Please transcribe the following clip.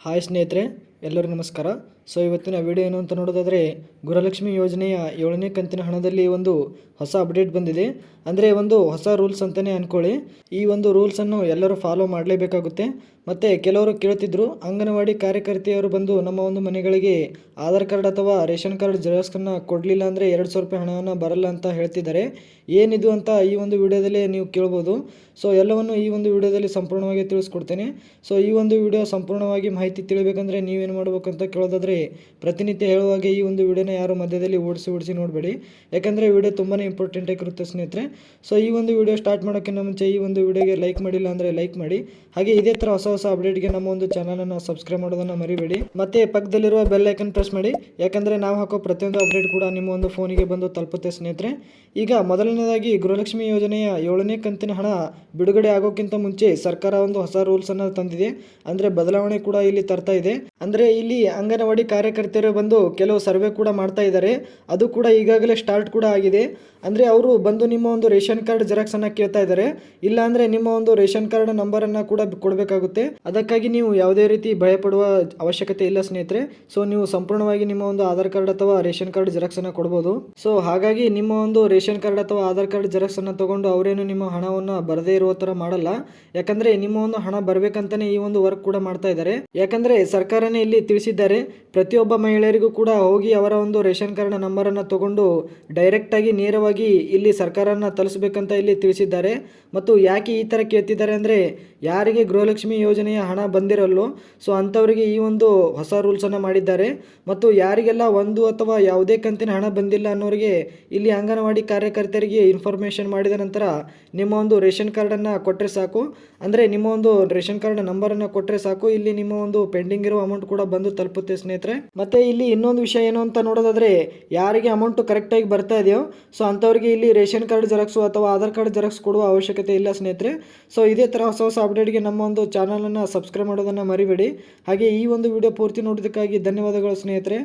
Hi ಸ್ನೇಹಿತರೆ ಎಲ್ಲರಿಗೂ ನಮಸ್ಕಾರ. ಸೊ ಇವತ್ತಿನ ವಿಡಿಯೋ ಏನು ಅಂತ ನೋಡೋದಾದರೆ ಗೃಹಲಕ್ಷ್ಮಿ ಯೋಜನೆಯ ಏಳನೇ ಕಂತಿನ ಹಣದಲ್ಲಿ ಒಂದು ಹೊಸ ಅಪ್ಡೇಟ್ ಬಂದಿದೆ. ಅಂದರೆ ಒಂದು ಹೊಸ ರೂಲ್ಸ್ ಅಂತಲೇ ಅಂದ್ಕೊಳ್ಳಿ ಈ ಒಂದು ರೂಲ್ಸನ್ನು ಎಲ್ಲರೂ ಫಾಲೋ ಮಾಡಲೇಬೇಕಾಗುತ್ತೆ. ಮತ್ತು ಕೆಲವರು ಕೇಳ್ತಿದ್ರು, ಅಂಗನವಾಡಿ ಕಾರ್ಯಕರ್ತೆಯರು ಬಂದು ನಮ್ಮ ಒಂದು ಮನೆಗಳಿಗೆ ಆಧಾರ್ ಕಾರ್ಡ್ ಅಥವಾ ರೇಷನ್ ಕಾರ್ಡ್ ಜೆರಾಕ್ಸನ್ನು ಕೊಡಲಿಲ್ಲ ಅಂದರೆ ಎರಡು ಸಾವಿರ ರೂಪಾಯಿ ಹಣವನ್ನು ಬರಲ್ಲ ಅಂತ ಹೇಳ್ತಿದ್ದಾರೆ. ಏನಿದು ಅಂತ ಈ ಒಂದು ವಿಡಿಯೋದಲ್ಲಿ ನೀವು ಕೇಳ್ಬೋದು. ಸೊ ಎಲ್ಲವನ್ನು ಈ ಒಂದು ವಿಡಿಯೋದಲ್ಲಿ ಸಂಪೂರ್ಣವಾಗಿ ತಿಳಿಸ್ಕೊಡ್ತೇನೆ. ಸೊ ಈ ಒಂದು ವಿಡಿಯೋ ಸಂಪೂರ್ಣವಾಗಿ ಮಾಹಿತಿ ತಿಳಿಬೇಕಂದ್ರೆ ನೀವೇನು ಮಾಡಬೇಕು ಅಂತ ಕೇಳೋದಾದರೆ, ಪ್ರತಿನಿತ್ಯ ಹೇಳುವಾಗೆ ಈ ಒಂದು ವಿಡಿಯೋನ ಯಾರು ಮಧ್ಯದಲ್ಲಿ ಓಡಿಸಿ ಓಡಿಸಿ ನೋಡಬೇಡಿ. ಯಾಕಂದರೆ ವಿಡಿಯೋ ತುಂಬಾ ಇಂಪಾರ್ಟೆಂಟ್ ಆಗಿರುತ್ತೆ ಸ್ನೇಹಿತರೆ. ಸೊ ಈ ಒಂದು ವಿಡಿಯೋ ಸ್ಟಾರ್ಟ್ ಮಾಡೋಕ್ಕಿಂತ ಮುಂಚೆ ಈ ಒಂದು ವಿಡಿಯೋಗೆ ಲೈಕ್ ಮಾಡಿಲ್ಲ ಅಂದರೆ ಲೈಕ್ ಮಾಡಿ. ಹಾಗೆ ಇದೇ ಥರ ಹೊಸ ಹೊಸ ಅಪ್ಡೇಟ್ಗೆ ನಮ್ಮ ಒಂದು ಚಾನಲನ್ನು ಸಬ್ಸ್ಕ್ರೈಬ್ ಮಾಡೋದನ್ನು ಮರಿಬೇಡಿ. ಮತ್ತೆ ಪಕ್ಕದಲ್ಲಿರುವ ಬೆಲ್ ಐಕನ್ ಪ್ರೆಸ್ ಮಾಡಿ. ಯಾಕಂದರೆ ನಾವು ಹಾಕೋ ಪ್ರತಿಯೊಂದು ಅಪ್ಡೇಟ್ ಕೂಡ ನಿಮ್ಮ ಒಂದು ಫೋನಿಗೆ ಬಂದು ತಲುಪುತ್ತೆ ಸ್ನೇಹಿತರೆ. ಈಗ ಮೊದಲನೇದಾಗಿ ಗೃಹಲಕ್ಷ್ಮಿ ಯೋಜನೆಯ ಏಳನೇ ಕಂತಿನ ಹಣ ಬಿಡುಗಡೆ ಆಗೋಕ್ಕಿಂತ ಮುಂಚೆ ಸರ್ಕಾರ ಒಂದು ಹೊಸ ರೂಲ್ಸನ್ನು ತಂದಿದೆ. ಅಂದರೆ ಬದಲಾವಣೆ ಕೂಡ ಇಲ್ಲಿ ತರ್ತಾ ಇದೆ. ಅಂದರೆ ಇಲ್ಲಿ ಅಂಗನವಾಡಿ ಕಾರ್ಯಕರ್ತೆಯರು ಬಂದು ಕೆಲವು ಸರ್ವೆ ಕೂಡ ಮಾಡ್ತಾ ಇದ್ದಾರೆ. ಅದು ಕೂಡ ಈಗಾಗಲೇ ಸ್ಟಾರ್ಟ್ ಕೂಡ ಆಗಿದೆ. ಅಂದರೆ ಅವರು ಬಂದು ನಿಮ್ಮ ಒಂದು ರೇಷನ್ ಕಾರ್ಡ್ ಜೆರಾಕ್ಸನ್ನು ಕೇಳ್ತಾ ಇದ್ದಾರೆ. ಇಲ್ಲ ಅಂದರೆ ನಿಮ್ಮ ಒಂದು ರೇಷನ್ ಕಾರ್ಡ್ ನಂಬರನ್ನು ಕೂಡ ಕೊಡಬೇಕಾಗುತ್ತೆ. ಅದಕ್ಕಾಗಿ ನೀವು ಯಾವುದೇ ರೀತಿ ಭಯಪಡುವ ಅವಶ್ಯಕತೆ ಇಲ್ಲ ಸ್ನೇಹಿತರೆ. ಸೊ ನೀವು ಸಂಪೂರ್ಣವಾಗಿ ನಿಮ್ಮ ಒಂದು ಆಧಾರ್ ಕಾರ್ಡ್ ಅಥವಾ ರೇಷನ್ ಕಾರ್ಡ್ ಜೆರಾಕ್ಸನ್ನು ಕೊಡ್ಬೋದು. ಸೊ ಹಾಗಾಗಿ ನಿಮ್ಮ ಒಂದು ರೇಷನ್ ಕಾರ್ಡ್ ಅಥವಾ ಆಧಾರ್ ಕಾರ್ಡ್ ಜೆರಾಕ್ಸನ್ನು ತಗೊಂಡು ಅವರೇನು ನಿಮ್ಮ ಹಣವನ್ನು ಬರದೇ ಇರುವ ಥರ ಮಾಡಲ್ಲ. ಯಾಕಂದರೆ ನಿಮ್ಮ ಒಂದು ಹಣ ಬರಬೇಕಂತಲೇ ಈ ಒಂದು ವರ್ಕ್ ಕೂಡ ಮಾಡ್ತಾ ಇದ್ದಾರೆ. ಯಾಕಂದರೆ ಸರ್ಕಾರನೇ ಇಲ್ಲಿ ತಿಳಿಸಿದ್ದಾರೆ. ಪ್ರತಿಯೊಬ್ಬ ಮಹಿಳೆಯರಿಗೂ ಕೂಡ ಹೋಗಿ ಅವರ ಒಂದು ರೇಷನ್ ಕಾರ್ಡ್ ನಂಬರನ್ನು ತಗೊಂಡು ಡೈರೆಕ್ಟಾಗಿ ನೇರವಾಗಿ ಇಲ್ಲಿ ಸರ್ಕಾರನ ತಲುಸ್ಬೇಕಂತ ಇಲ್ಲಿ ತಿಳಿಸಿದ್ದಾರೆ. ಮತ್ತು ಯಾಕೆ ಈ ಥರ ಕೇಳ್ತಿದ್ದಾರೆ ಅಂದರೆ ಯಾರಿಗೆ ಗೃಹಲಕ್ಷ್ಮಿ ಯೋಜನೆಯ ಹಣ ಬಂದಿರಲ್ಲೋ ಸೊ ಅಂಥವರಿಗೆ ಈ ಒಂದು ಹೊಸ ರೂಲ್ಸನ್ನು ಮಾಡಿದ್ದಾರೆ. ಮತ್ತು ಯಾರಿಗೆಲ್ಲ ಒಂದು ಅಥವಾ ಯಾವುದೇ ಕಂತಿನ ಹಣ ಬಂದಿಲ್ಲ ಅನ್ನೋರಿಗೆ ಇಲ್ಲಿ ಅಂಗನವಾಡಿ ಕಾರ್ಯಕರ್ತರಿಗೆ ಇನ್ಫಾರ್ಮೇಷನ್ ಮಾಡಿದ ನಂತರ ನಿಮ್ಮ ಒಂದು ರೇಷನ್ ಕಾರ್ಡನ್ನು ಕೊಟ್ಟರೆ ಸಾಕು. ಅಂದರೆ ನಿಮ್ಮ ಒಂದು ರೇಷನ್ ಕಾರ್ಡ್ ನಂಬರನ್ನು ಕೊಟ್ಟರೆ ಸಾಕು. ಇಲ್ಲಿ ನಿಮ್ಮ ಒಂದು ಪೆಂಡಿಂಗ್ ಇರೋ ಅಮೌಂಟ್ ಕೂಡ ಬಂದು ತಲುಪುತ್ತೆ ಸ್ನೇಹಿತರೆ. ಮತ್ತೆ ಇಲ್ಲಿ ಇನ್ನೊಂದು ವಿಷಯ ಏನು ಅಂತ ನೋಡೋದಾದ್ರೆ, ಯಾರಿಗೆ ಅಮೌಂಟ್ ಕರೆಕ್ಟಾಗಿ ಬರ್ತಾ ಇದೆಯೋ ಸೊ ಅಂಥವ್ರಿಗೆ ಇಲ್ಲಿ ರೇಷನ್ ಕಾರ್ಡ್ ಜೆರಾಕ್ಸ್ ಅಥವಾ ಆಧಾರ್ ಕಾರ್ಡ್ ಜೆರಾಕ್ಸ್ ಕೊಡುವ ಅವಶ್ಯಕತೆ ಇಲ್ಲ ಸ್ನೇಹಿತರೆ. ಸೊ ಇದೇ ತರ ಹೊಸ ಹೊಸ ಅಪ್ಡೇಟ್ಗೆ ನಮ್ಮ ಒಂದು ಚಾನಲನ್ನು ಸಬ್ಸ್ಕ್ರೈಬ್ ಮಾಡೋದನ್ನ ಮರಿಬೇಡಿ. ಹಾಗೆ ಈ ಒಂದು ವಿಡಿಯೋ ಪೂರ್ತಿ ನೋಡೋದಕ್ಕಾಗಿ ಧನ್ಯವಾದಗಳು ಸ್ನೇಹಿತರೆ.